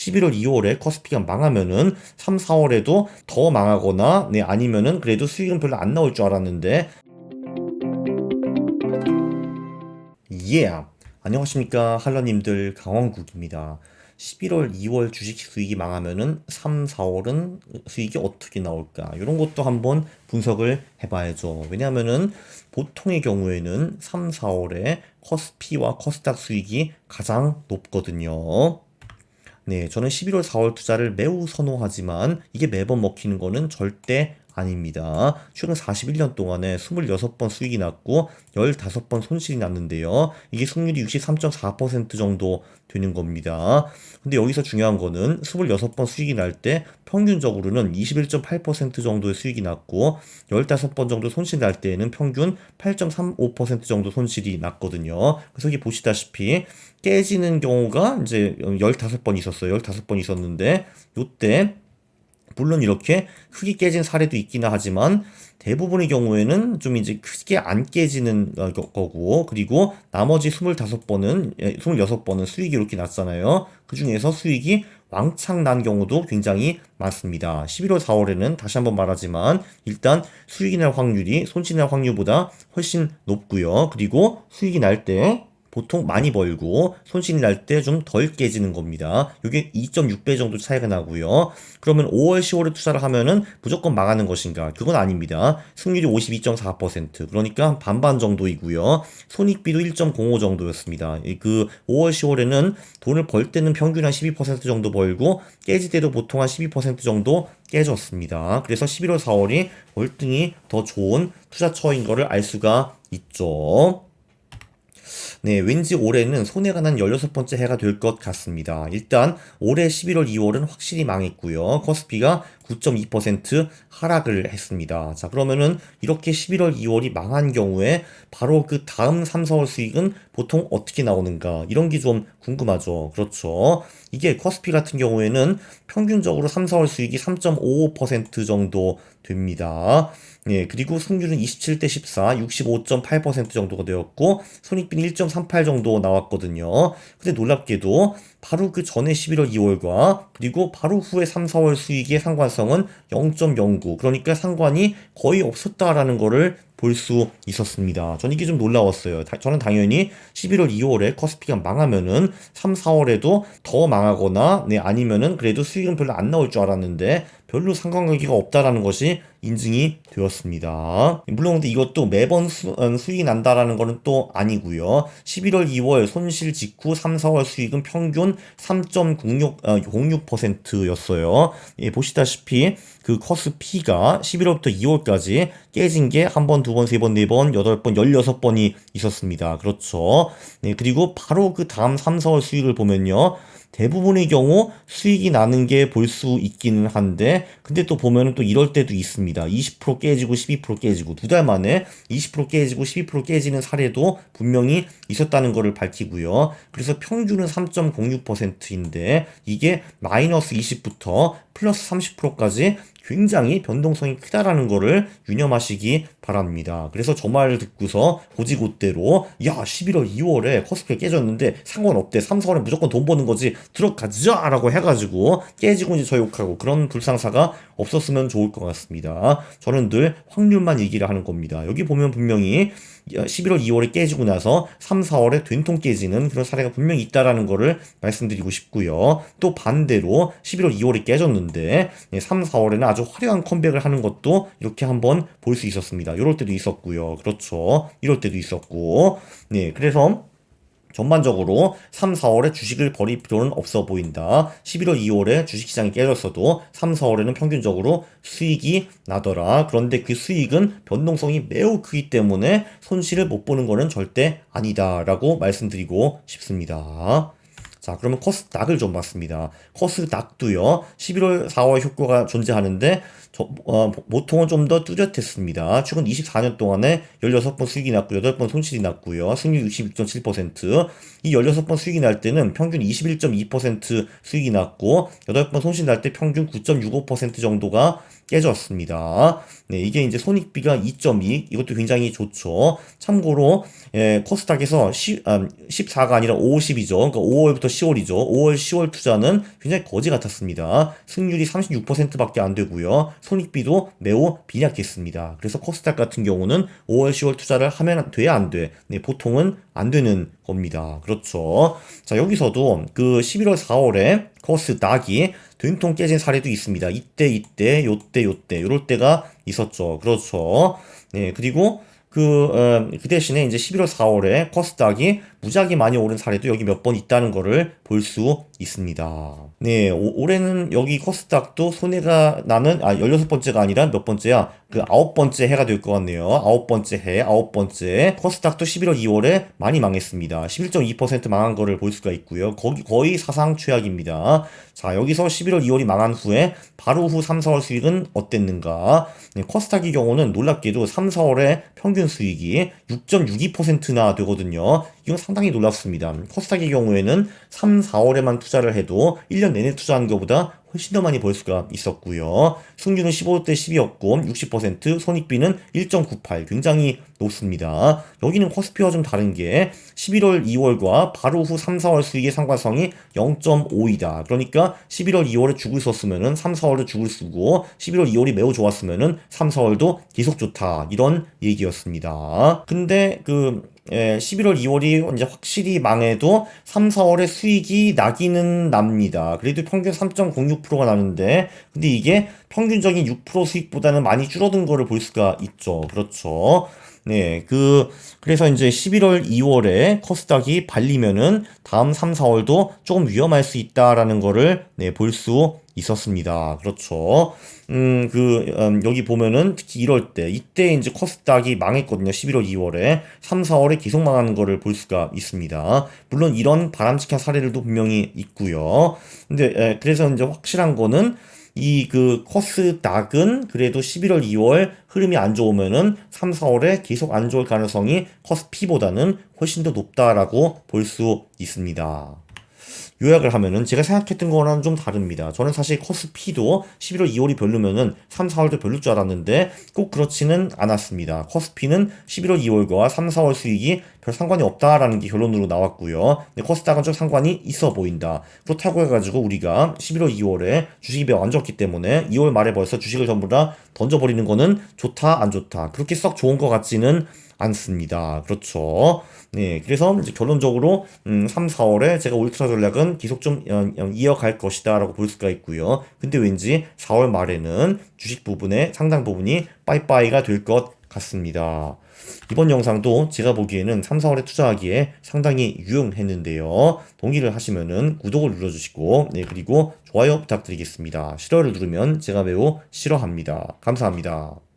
11월, 2월에 커스피가 망하면은 3, 4월에도 더 망하거나 네 아니면은 그래도 수익은 별로 안 나올 줄 알았는데 예. Yeah. 안녕하십니까 할러님들 강원국입니다. 11월, 2월 주식 수익이 망하면은 3, 4월은 수익이 어떻게 나올까? 이런 것도 한번 분석을 해봐야죠. 왜냐하면은 보통의 경우에는 3, 4월에 커스피와 커스닥 수익이 가장 높거든요. 네, 저는 11월, 4월 투자를 매우 선호하지만 이게 매번 먹히는 거는 절대 아닙니다. 최근 41년 동안에 26번 수익이 났고 15번 손실이 났는데요. 이게 승률이 63.4% 정도 되는 겁니다. 근데 여기서 중요한 거는 26번 수익이 날 때 평균적으로는 21.8% 정도의 수익이 났고 15번 정도 손실이 날 때에는 평균 8.35% 정도 손실이 났거든요. 그래서 여기 보시다시피 깨지는 경우가 이제 15번 있었어요. 15번 있었는데 요때 물론 이렇게 크게 깨진 사례도 있기는 하지만 대부분의 경우에는 좀 이제 크게 안 깨지는 어, 거고 그리고 나머지 25번은 26번은 수익이 이렇게 났잖아요. 그 중에서 수익이 왕창 난 경우도 굉장히 많습니다. 11월 4월에는 다시 한번 말하지만 일단 수익이 날 확률이 손실 날 확률보다 훨씬 높고요. 그리고 수익이 날때 보통 많이 벌고 손실이 날 때 좀 덜 깨지는 겁니다. 이게 2.6배 정도 차이가 나고요. 그러면 5월, 10월에 투자를 하면은 무조건 망하는 것인가? 그건 아닙니다. 승률이 52.4% 그러니까 반반 정도이고요. 손익비도 1.05 정도였습니다. 그 5월, 10월에는 돈을 벌 때는 평균 한 12% 정도 벌고 깨질 때도 보통 한 12% 정도 깨졌습니다. 그래서 11월, 4월이 월등히 더 좋은 투자처인 거를 알 수가 있죠. 네, 왠지 올해는 손해가 난 16번째 해가 될 것 같습니다. 일단 올해 11월, 2월은 확실히 망했고요. 커스피가 9.2% 하락을 했습니다. 자, 그러면은 이렇게 11월, 2월이 망한 경우에 바로 그 다음 3, 4월 수익은 보통 어떻게 나오는가? 이런 게 좀 궁금하죠. 그렇죠. 이게 커스피 같은 경우에는 평균적으로 3, 4월 수익이 3.55% 정도 됩니다. 예, 그리고 승률은 27대 14, 65.8% 정도가 되었고, 손익비는 1.38 정도 나왔거든요. 근데 놀랍게도 바로 그 전에 11월 2월과 그리고 바로 후에 3, 4월 수익의 상관성 은 0.09 그러니까 상관이 거의 없었다라는 거를 볼 수 있었습니다. 저는 이게 좀 놀라웠어요. 다, 저는 당연히 11월 2월에 커스피가 망하면은 3, 4월에도 더 망하거나 네 아니면은 그래도 수익은 별로 안 나올 줄 알았는데 별로 상관관계가 없다라는 것이 인증이 되었습니다. 물론 근데 이것도 매번 수, 음, 수익이 난다라는 것은 또 아니고요. 11월, 2월 손실 직후 3, 4월 수익은 평균 3.06%였어요. 예, 보시다시피 그 커스피가 11월부터 2월까지 깨진 게 한 번, 두 번, 세 번, 네 번, 여덟 번, 열여섯 번이 있었습니다. 그렇죠. 네, 그리고 바로 그 다음 3, 4월 수익을 보면요. 대부분의 경우 수익이 나는 게 볼 수 있기는 한데 근데 또 보면은 또 이럴 때도 있습니다. 20% 깨지고 12% 깨지고 두 달 만에 20% 깨지고 12% 깨지는 사례도 분명히 있었다는 것을 밝히고요. 그래서 평균은 3.06%인데 이게 마이너스 20부터 플러스 30%까지 굉장히 변동성이 크다라는 거를 유념하시기 바랍니다. 그래서 저 말을 듣고서 고지고대로 야 11월 2월에 커스피 깨졌는데 상관없대 3, 4월에 무조건 돈 버는 거지 들어가자 라고 해가지고 깨지고 이제 저 욕하고 그런 불상사가 없었으면 좋을 것 같습니다. 저는 늘 확률만 얘기를 하는 겁니다. 여기 보면 분명히 11월 2월에 깨지고 나서 3, 4월에 된통 깨지는 그런 사례가 분명히 있다라는 거를 말씀드리고 싶고요. 또 반대로 11월 2월에 깨졌는데 3, 4월에는 아주 화려한 컴백을 하는 것도 이렇게 한번 볼 수 있었습니다. 이럴 때도 있었고요. 그렇죠. 이럴 때도 있었고. 네, 그래서 전반적으로 3, 4월에 주식을 버릴 필요는 없어 보인다. 11월, 2월에 주식시장이 깨졌어도 3, 4월에는 평균적으로 수익이 나더라. 그런데 그 수익은 변동성이 매우 크기 때문에 손실을 못 보는 것은 절대 아니다라고 말씀드리고 싶습니다. 자, 그러면 코스닥을 좀 봤습니다. 코스닥도요, 11월, 4월 효과가 존재하는데, 저, 어, 보통은 좀 더 뚜렷했습니다. 최근 24년 동안에 16번 수익이 났고, 8번 손실이 났고요. 승률 66.7%. 이 16번 수익이 날 때는 평균 21.2% 수익이 났고, 8번 손실이 날때 평균 9.65% 정도가 깨졌습니다. 네, 이게 이제 손익비가 2.2 이것도 굉장히 좋죠. 참고로 예, 코스닥에서 10, 아, 14가 아니라 50이죠. 그러니까 5월부터 10월이죠. 5월, 10월 투자는 굉장히 거지 같았습니다. 승률이 36%밖에 안 되고요. 손익비도 매우 빈약했습니다. 그래서 코스닥 같은 경우는 5월, 10월 투자를 하면 돼, 안 돼? 네, 보통은 안 되는 겁니다. 그렇죠. 자, 여기서도 그 11월, 4월에 코스닥이 된통 깨진 사례도 있습니다. 이때, 이때, 요때, 요때, 요럴 때가 있었죠. 그렇죠. 네, 그리고 그, 어, 그 대신에 이제 11월, 4월에 코스닥이 무지하게 많이 오른 사례도 여기 몇 번 있다는 거를 볼 수 있습니다. 네, 오, 올해는 여기 코스닥도 손해가 나는, 아, 16번째가 아니라 몇 번째야? 그 아홉 번째 해가 될 것 같네요. 아홉 번째 해, 아홉 번째. 코스닥도 11월, 2월에 많이 망했습니다. 11.2% 망한 거를 볼 수가 있고요. 거기 거의 사상 최악입니다. 자, 여기서 11월, 2월이 망한 후에 바로 후 3, 4월 수익은 어땠는가? 네, 코스닥의 경우는 놀랍게도 3, 4월에 평균 수익이 6.62%나 되거든요. 이건 상당히 놀랍습니다. 코스닥의 경우에는 3, 4월에만 투자를 해도 1년 내내 투자한 것보다 훨씬 더 많이 벌 수가 있었고요. 승률은 15대 10이었고 60%, 손익비는 1.98 굉장히 높습니다. 여기는 코스피와 좀 다른 게 11월, 2월과 바로 후 3, 4월 수익의 상관성이 0.5이다. 그러니까 11월, 2월에 죽을 썼으면은 3, 4월에 죽을 쓰고 11월, 2월이 매우 좋았으면은 3, 4월도 계속 좋다. 이런 얘기였습니다. 근데 그 예, 11월, 2월이 이제 확실히 망해도 3, 4월에 수익이 나기는 납니다. 그래도 평균 3.06%가 나는데, 근데 이게 평균적인 6% 수익보다는 많이 줄어든 거를 볼 수가 있죠. 그렇죠. 네, 그, 그래서 이제 11월, 2월에 코스닥이 발리면은 다음 3, 4월도 조금 위험할 수 있다라는 거를 네, 볼 수 있었습니다. 그렇죠. 음, 그, 음, 여기 보면은 특히 이럴 때, 이때 이제 코스닥이 망했거든요. 11월, 2월에. 3, 4월에 계속 망하는 거를 볼 수가 있습니다. 물론 이런 바람직한 사례들도 분명히 있고요. 근데, 에, 그래서 이제 확실한 거는 이 그 코스닥은 그래도 11월, 2월 흐름이 안 좋으면은 3, 4월에 계속 안 좋을 가능성이 코스피보다는 훨씬 더 높다라고 볼 수 있습니다. 요약을 하면은 제가 생각했던 거랑 좀 다릅니다. 저는 사실 코스피도 11월, 2월이 별로면은 3, 4월도 별로일 줄 알았는데 꼭 그렇지는 않았습니다. 코스피는 11월, 2월과 3, 4월 수익이 별 상관이 없다라는 게 결론으로 나왔고요. 근데 코스닥은 좀 상관이 있어 보인다. 그렇다고 해가지고 우리가 11월, 2월에 주식이 매우 안 좋기 때문에 2월 말에 벌써 주식을 전부 다 던져버리는 거는 좋다, 안 좋다. 그렇게 썩 좋은 것 같지는 않습니다. 그렇죠. 네, 그래서 이제 결론적으로 음, 3, 4월에 제가 울트라 전략은 계속 좀 어, 어, 이어갈 것이다라고 볼 수가 있고요. 근데 왠지 4월 말에는 주식 부분의 상당 부분이 빠이빠이가 될 것 같습니다. 이번 영상도 제가 보기에는 3, 4월에 투자하기에 상당히 유용했는데요. 동의를 하시면은 구독을 눌러주시고, 네, 그리고 좋아요 부탁드리겠습니다. 싫어를 누르면 제가 매우 싫어합니다. 감사합니다.